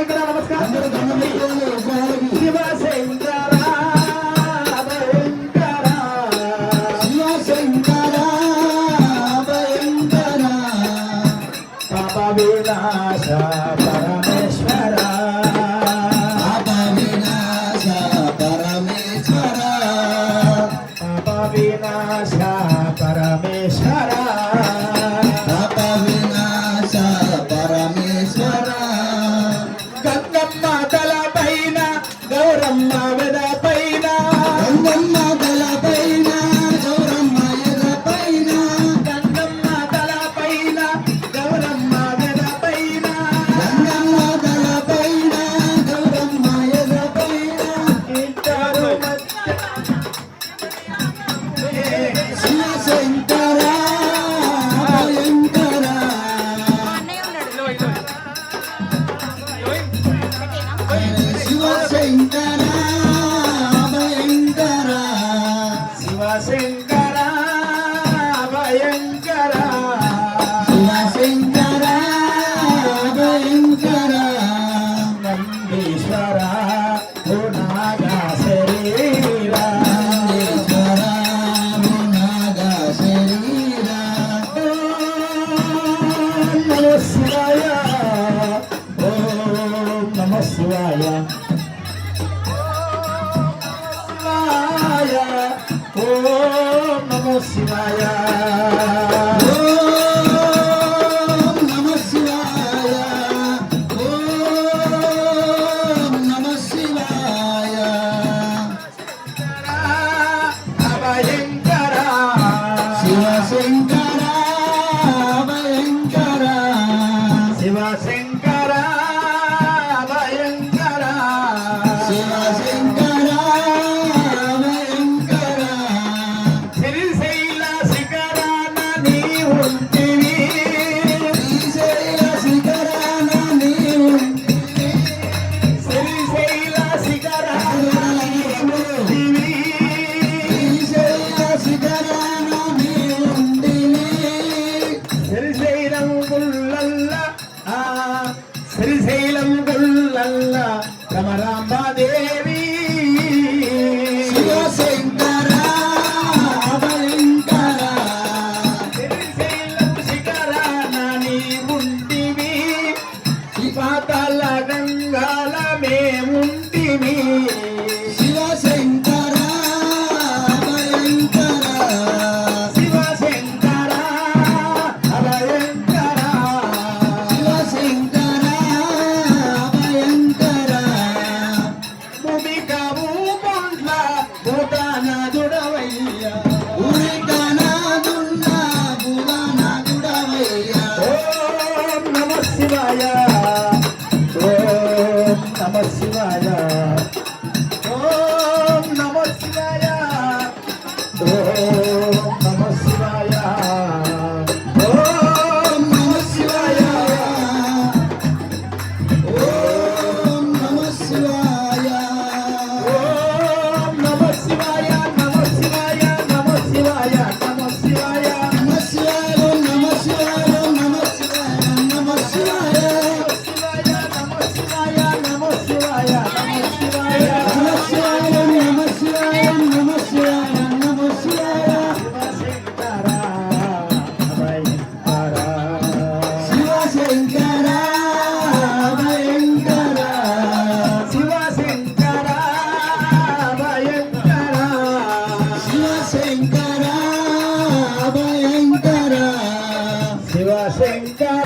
ఇక్కడ నమస్కారం. శివశంకర భయంకర పాప వినాశ ನಮ್ಮ ఓం